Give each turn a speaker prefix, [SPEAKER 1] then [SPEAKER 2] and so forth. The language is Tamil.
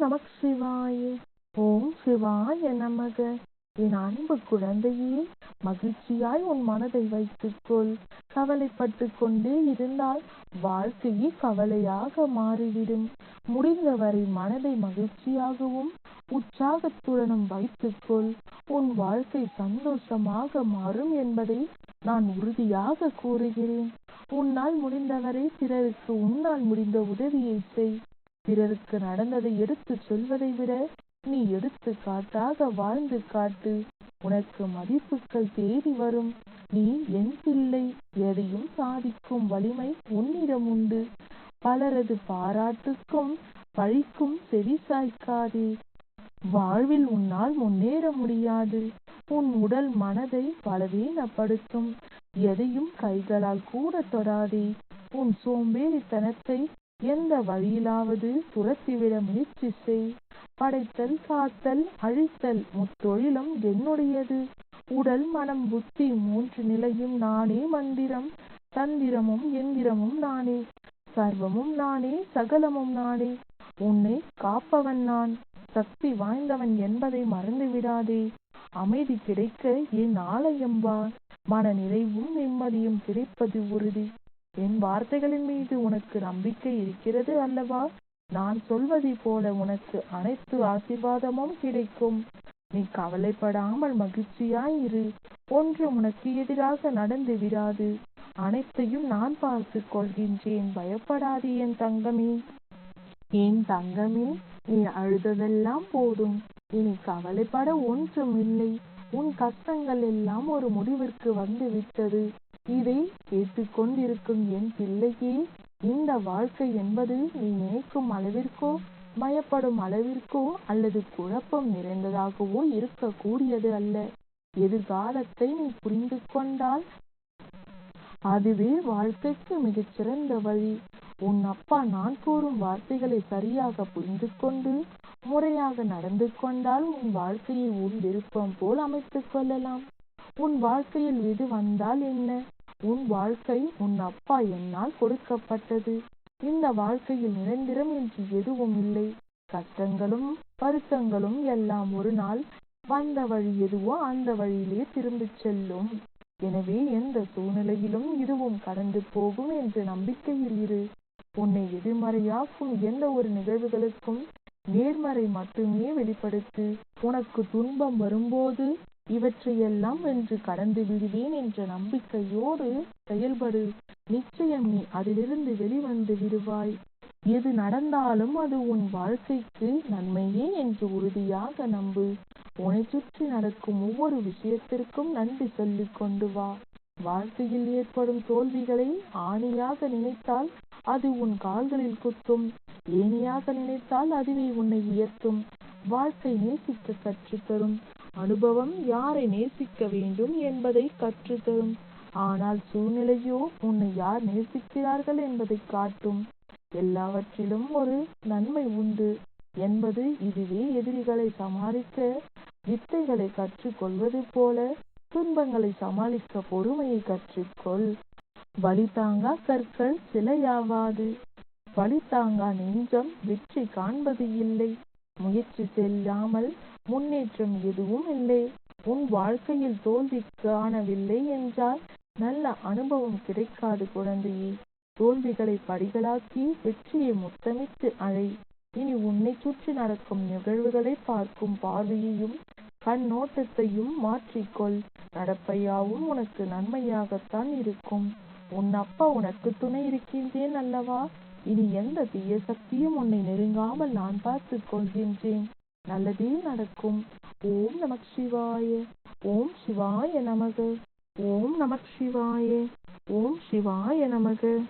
[SPEAKER 1] நமக் சிவாய. ஓம் சிவாய நமக. என் அன்பு குழந்தையே மகிழ்ச்சியாய் உன் மனதை வைத்துக்கொள். கவலைப்பட்டு கொண்டே இருந்தால் வாழ்க்கையே கவலையாக மாறிவிடும். முடிந்தவரை மனதை மகிழ்ச்சியாகவும் உற்சாகத்துடனும் வைத்துக்கொள். உன் வாழ்க்கை சந்தோஷமாக மாறும் என்பதை நான் உறுதியாக கூறுகிறேன். உன்னால் முடிந்தவரை பிறருக்கு உன்னால் முடிந்த உதவியை செய். பிறருக்கு நடந்ததை எடுத்துச் சொல்வதை விட நீ எடுத்துக்காட்டாக வாழ்ந்து காட்டு. உனக்கு மதிப்புகள் தேடி வரும். நீ என் பிள்ளை எதையும் சாதிக்கும் வலிமை உன்னிடம் உண்டு. பலரது பாராட்டுக்கும் பழிக்கும் செவி சாய்க்காதே. வாழ்வில் உன்னால் முன்னேற முடியாது. உன் உடல் மனதை பலவீனப்படுத்தும். எதையும் கைகளால் கூட தொடாதே. உன் சோம்பேறித்தனத்தை எந்த வழியிலாவது துரத்திவிட முயற்சி செய். படைத்தல் காத்தல் அழித்தல் முத்தொழிலும் என்னுடையது. உடல் மனம் புத்தி மூன்று நிலையும் நானே மந்திரம். தந்திரமும் எந்திரமும் நானே. சர்வமும் நானே சகலமும் நானே. உன்னை காப்பவன் நான். சக்தி வாய்ந்தவன் என்பதை மறந்து விடாதே அமைதி கிடைக்க என் ஆலயம் வா. மன நிறைவும் நிம்மதியும் கிடைப்பது உறுதி. என் வார்த்தைகளின் மீது உனக்கு நம்பிக்கை இருக்கிறது அல்லவா? நான் சொல்வதை போல உனக்கு அனைத்து ஆசீர்வாதமும் கிடைக்கும். நீ கவலைப்படாமல் மகிழ்ச்சியாய் இரு. ஒன்று உனக்கு எதிராக நடந்து விடாது. அனைத்தையும் நான் பார்த்துக் கொள்கின்றேன். பயப்படாதே என் தங்கமே. என் தங்கமே நீ அழுததெல்லாம் போதும். இனி கவலைப்பட ஒன்றும் இல்லை உன் கஷ்டங்கள் எல்லாம் ஒரு முடிவிற்கு வந்து இதை கேட்டுக்கொண்டிருக்கும் என் பிள்ளையே இந்த வாழ்க்கை என்பது நீ நினைக்கும் அளவிற்கோ பயப்படும் அளவிற்கோ அல்லது குழப்பம் நிறைந்ததாகவோ இருக்கக்கூடியது அல்ல. எதிர்காலத்தை நீ புரிந்து கொண்டால் அதுவே வாழ்க்கைக்கு மிகச்சிறந்த வழி. உன் அப்பா நான் கூறும் வார்த்தைகளை சரியாக புரிந்து கொண்டு முறையாக நடந்து கொண்டால் உன் வாழ்க்கையை உன் விருப்பம் போல் அமைத்துக் கொள்ளலாம். உன் வாழ்க்கையில் எது வந்தால் என்ன? உன் வாழ்க்கை உன் அப்பா என்னால் கொடுக்கப்பட்டது. இந்த வாழ்க்கையில் நிரந்தரம் என்று எதுவும் இல்லை. கஷ்டங்களும் வருத்தங்களும் எல்லாம் ஒரு நாள் வந்த வழி எதுவோ அந்த வழியிலே திரும்பிச் செல்லும். எனவே எந்த சூழ்நிலையிலும் இதுவும் கடந்து போகும் என்ற நம்பிக்கையில் இரு. உன்னை எதிர்மறையாக்கும் எந்த ஒரு நிகழ்வுகளுக்கும் நேர்மறை மட்டுமே வெளிப்படுத்து. உனக்கு துன்பம் வரும்போது இவற்றையெல்லாம் வென்று கடந்து விடுவேன் என்ற நம்பிக்கையோடு செயல்படு. நிச்சயம் நீ அதிலிருந்து வெளிவந்து விடுவாய். எது நடந்தாலும் அது உன் வாழ்க்கைக்கு நன்மையே என்று உறுதியாக நம்பு. உன்னை சுற்றி நடக்கும் ஒவ்வொரு விஷயத்திற்கும் நன்றி சொல்லிக் கொண்டு வா. வாழ்க்கையில் ஏற்படும் தோல்விகளை ஆணியாக நினைத்தால் அது உன் கால்களில் குத்தும். ஏணியாக நினைத்தால் அதுவே உன்னை உயர்த்தும். வாழ்க்கை நேசிக்க கற்றுத்தரும். அனுபவம் யாரை நேசிக்க வேண்டும் என்பதை கற்றுத்தரும். ஆனால் சூழ்நிலையோ உன்னை யார் நேசிக்கிறார்கள் என்பதை காட்டும். எல்லாவற்றிலும் ஒரு நன்மை உண்டு என்பது இதுவே எதிரிகளை சமாளிக்க வித்தைகளை கற்றுக்கொள்வது போல துன்பங்களை சமாளிக்க பொறுமையை கற்றுக்கொள். வலி தாங்கா கற்கள் சிலையாவாது. வலி தாங்கா நெஞ்சம் வெற்றி காண்பது இல்லை. முயற்சி செல்லாமல் முன்னேற்றம் எதுவும் இல்லை. உன் வாழ்க்கையில் தோல்வி காணவில்லை என்றால் நல்ல அனுபவம் கிடைக்காது குழந்தையே. தோல்விகளை படிகளாக்கி வெற்றியை முத்தமிட்டு அழை. இனி உன்னை சுற்றி நடக்கும் நிகழ்வுகளை பார்க்கும் பார்வையையும் கண்ணோட்டத்தையும் மாற்றிக்கொள். நடப்பையாவும் உனக்கு நன்மையாகத்தான் இருக்கும். உன் அப்பா உனக்கு துணை இருக்கின்றேன் அல்லவா? இனி எந்த தீய சக்தியும் உன்னை நெருங்காமல் நான் பார்த்துக் கொள்கின்றேன். நல்லதே நடக்கும். ஓம் நமக் சிவாய ஓம் சிவாய நமக. ஓம் நமக் சிவாய ஓம் சிவாய நமக.